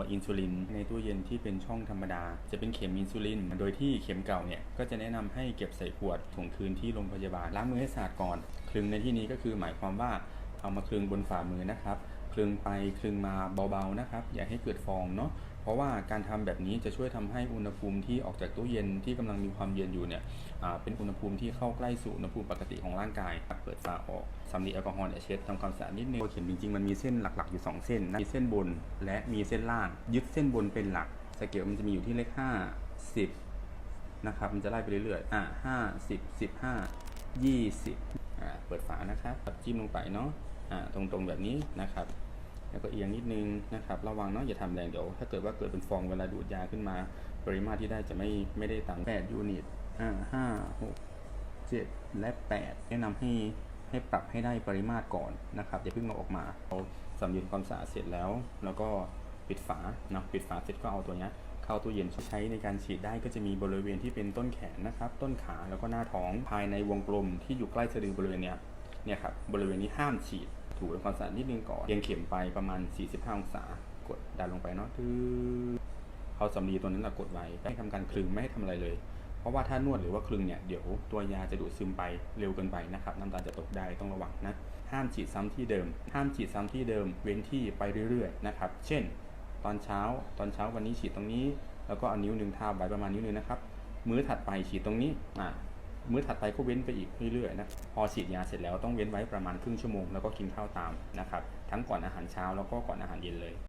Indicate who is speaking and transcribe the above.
Speaker 1: วอินซูลินในตู้เย็นที่เป็นช่องธรรมดา จะเป็นเข็มอินซูลิน โดยที่เข็มเก่าเนี่ยก็จะแนะนำให้เก็บใส่ขวดถุงคืนที่โรงพยาบาลล้างมือให้สะอาดก่อนคลึงในที่นี้ก็คือหมายความว่าเอามาคลึงบนฝ่ามือนะครับ คลึงไปคลึงมาเบาๆนะครับ อย่าให้เกิดฟองเนาะเพราะว่าการทำแบบนี้จะช่วยทำให้อุณหภูมิที่ออกจากตู้เย็นที่กำลังมีความเย็นอยู่เนี่ยเป็นอุณหภูมิที่เข้าใกล้สู่อุณหภูมิปกติของร่างกายเปิดฝาออกสำลีแอลกอฮอล์เนี่ยเช็ดทำความสะอาดนิดนึงเข็มจริงๆมันมีเส้นหลักๆอยู่ 2 เส้นนะมีเส้นบนและมีเส้นล่าง ยึดเส้นบนเป็นหลักสเกลมันจะมีอยู่ที่เลข 5 10นะครับมันจะไล่ไปเรื่อยๆอ่าห้าสิบสิบห้ายี่สิบอ่าเปิดฝานะครับจิ้มลงไปเนาะ ตรงๆแบบนี้นะครับ แล้วก็เอียงนิดนึงนะครับ ระวังเนาะอย่าทำแรงเดี๋ยว ถ้าเกิดว่าเกิดเป็นฟองเวลาดูดยาขึ้นมา ปริมาตรที่ได้จะไม่ไม่ได้ต่าม8ยูนิตอ่าห้าหกเจ็ดและ8แนะนำให้ให้ปรับให้ได้ปริมาตรก่อนนะครับอย่าเพิ่งเอาออกมาเราสำเร็จความสะอาดเสร็จแล้ว แล้วก็ปิดฝาเนาะปิดฝาเสร็จก็เอาตัวเนี้ยเข้าตู้เย็นใช้ในการฉีดได้ก็จะมีบริเวณที่เป็นต้นแขนนะครับ ต้นขาแล้วก็หน้าท้องภายในวงกลมที่อยู่ใกล้สะดือบริเวณเนี้ยเนี่ยครับบริเวณนี้ห้ามฉีด ถูทำความสะอาดนิดนึงก่อนเรียงเข็มไปประมาณ 45 องศากดดันลงไปเนาะทือเอาสำลีตัวนั้นนะกดไว้ไม่ให้ทำการคลึงไม่ให้ทำอะไรเลย เพราะว่าถ้านวดหรือว่าคลึงเนี่ยเดี๋ยวตัวยาจะดูดซึมไปเร็วเกินไปนะครับน้ำตาลจะตกได้ต้องระวังนะห้ามฉีดซ้ำที่เดิม ห้ามฉีดซ้ำที่เดิม เว้นที่ไปเรื่อยๆนะครับ เช่น ตอนเช้า ตอนเช้าวันนี้ฉีดตรงนี้ แล้วก็เอานิ้วหนึ่งทาบไว้ประมาณนิ้วหนึงนะครับ มื้อถัดไปฉีดตรงนี้ อ่า มื้อถัดไปก็เว้นไปอีกเรื่อยๆนะพอฉีดยาเสร็จแล้วต้องเว้นไว้ประมาณครึ่งชั่วโมงแล้วก็กินข้าวตามนะครับทั้งก่อนอาหารเช้าแล้วก็ก่อนอาหารเย็นเลย